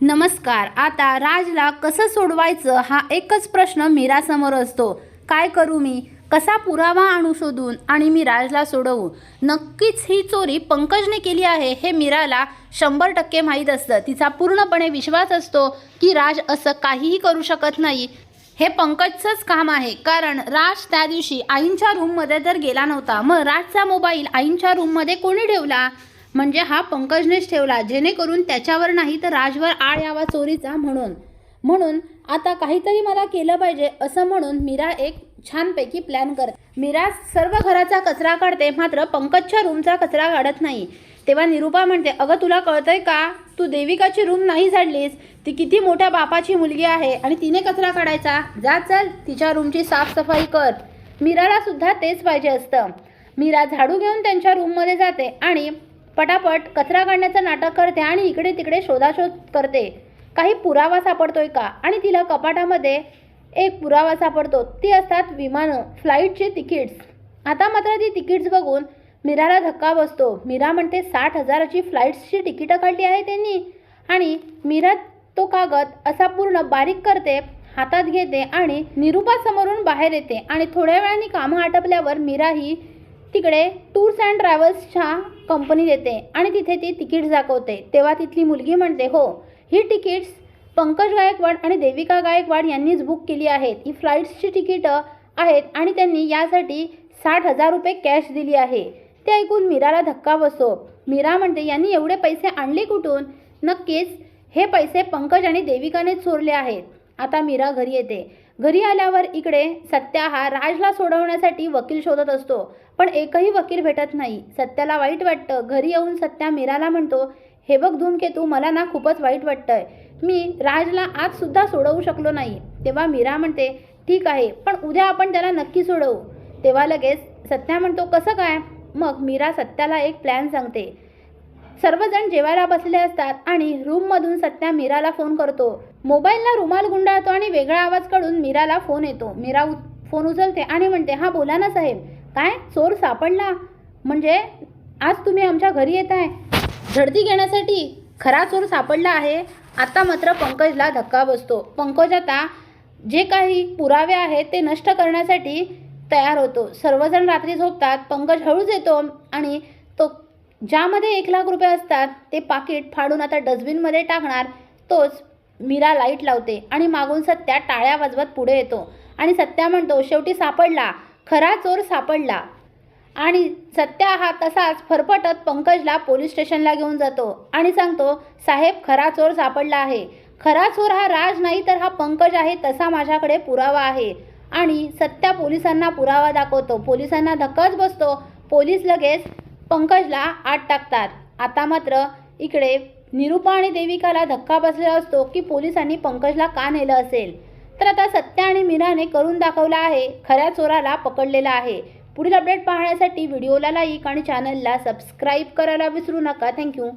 नमस्कार आता राजला कसं सोडवायचं हा एकच प्रश्न मीरासमोर असतो. काय करू मी? कसा पुरावा आणू शोधून आणि मी राजला सोडवू? नक्कीच ही चोरी पंकजने केली आहे हे मीराला शंभर टक्के माहीत असतं. तिचा पूर्णपणे विश्वास असतो की राज असं काहीही करू शकत नाही. हे पंकजचंच काम आहे कारण राज त्या दिवशी आईंच्या रूममध्ये तर गेला नव्हता. मग राजचा मोबाईल आईंच्या रूममध्ये कोणी ठेवला? म्हणजे हा पंकजनेच ठेवला. जेणेकरून त्याच्यावर नाही तर राजवर आळ यावा चोरीचा म्हणून. म्हणून आता काहीतरी मला केलं पाहिजे असं म्हणून मीरा एक छानपैकी प्लॅन करते. मीरा सर्व घराचा कचरा काढते मात्र पंकजच्या रूमचा कचरा काढत नाही. तेव्हा निरूपा म्हणते अगं तुला कळतंय का? तू देविकाची रूम नाही झाडलीस. ती किती मोठ्या बापाची मुलगी आहे आणि तिने कचरा काढायचा. जा चल तिच्या रूमची साफसफाई कर. मीराला सुद्धा तेच पाहिजे असतं. मीरा झाडू घेऊन त्यांच्या रूममध्ये जाते आणि पटापट कचरा काढण्याचं नाटक करते आणि इकडे तिकडे शोधाशोध करते. काही पुरावा सापडतोय का? आणि तिला कपाटामध्ये एक पुरावा सापडतो. ती असतात विमानं फ्लाईटचे तिकीट्स. आता मात्र ती तिकीट्स बघून मीराला धक्का बसतो. मीरा म्हणते साठ हजाराची फ्लाईट्सची तिकीटं काढली आहे त्यांनी. आणि मीरा तो कागद असा पूर्ण बारीक करते हातात घेते आणि निरूपासमोरून बाहेर येते. आणि थोड्या वेळाने कामं आटपल्यावर मीरा ही तिकडे टूर्स अँड ट्रॅव्हल्सच्या कंपनी देते आणि तिथे ती तिकीट्स दाखवते. तेव्हा तिथली मुलगी म्हणते हो ही तिकीट्स पंकज गायकवाड आणि देविका गायकवाड यांनीच बुक केली आहेत. ही फ्लाईट्सची तिकीटं आहेत आणि त्यांनी यासाठी साठ हजार रुपये कॅश दिली आहे. ते ऐकून मीराला धक्का बसतो. मीरा म्हणते यांनी एवढे पैसे आणले कुठून? नक्कीच हे पैसे पंकज आणि देविकानेच चोरले आहेत. आता मीरा घरी येते. घरी आल्यावर इकडे सत्या हा राजला सोडवण्यासाठी वकील शोधत असतो पण एकही वकील भेटत नाही. सत्याला वाईट वाटतं. घरी येऊन सत्या मीराला म्हणतो हे बघ धूमकेतू मला ना खूपच वाईट वाटतंय. मी राजला आजसुद्धा सोडवू शकलो नाही. तेव्हा मीरा म्हणते ठीक आहे पण उद्या आपण त्याला नक्की सोडवू. तेव्हा लगेच सत्या म्हणतो कसं काय? मग मीरा सत्याला एक प्लॅन सांगते. सर्वजण जेवायला बसले असतात आणि रूममधून सत्या मीराला फोन करतो. मोबाईलला रुमाल गुंडाळतो आणि वेगळा आवाज काढून मीराला फोन येतो. मीरा उ फोन उचलते आणि म्हणते हा बोला ना साहेब. काय? चोर सापडला? म्हणजे आज तुम्ही आमच्या घरी येत आहे. झडती घेण्यासाठी खरा चोर सापडला आहे. आता मात्र पंकजला धक्का बसतो. पंकज आता जे काही पुरावे आहेत ते नष्ट करण्यासाठी तयार होतो. सर्वजण रात्री झोपतात. पंकज हळूच येतो आणि तो ज्यामध्ये एक लाख रुपये असतात ते पाकिट फाडून आता डस्टबिनमध्ये टाकणार. तोच मीरा लाइट लावते आणि मागून सत्या टाळ्या वाजवत पुढे येतो. आणि सत्या म्हणतो शेवटी सापडला. खरा चोर सापडला. आणि सत्या हा तसाच फरफटत पंकजला पोलीस स्टेशनला घेऊन जातो आणि सांगतो साहेब खरा चोर सापडला आहे. खरा चोर हा राज नाही तर हा पंकज आहे तसा माझ्याकडे पुरावा आहे. आणि सत्या पोलिसांना पुरावा दाखवतो. पोलिसांना धक्काच बसतो. पोलीस लगेच पंकजला आत टाकतात. आता मात्र इकडे निरूपा आणि देविकाला धक्का बसलेला असतो की पोलिसांनी पंकजला का नेलं असेल? तर आता सत्या आणि मीराने करून दाखवला आहे खऱ्या चोराला पकडलेला आहे. पुढील अपडेट पाहण्यासाठी व्हिडिओला लाईक आणि चॅनलला सबस्क्राईब करायला विसरू नका. थँक्यू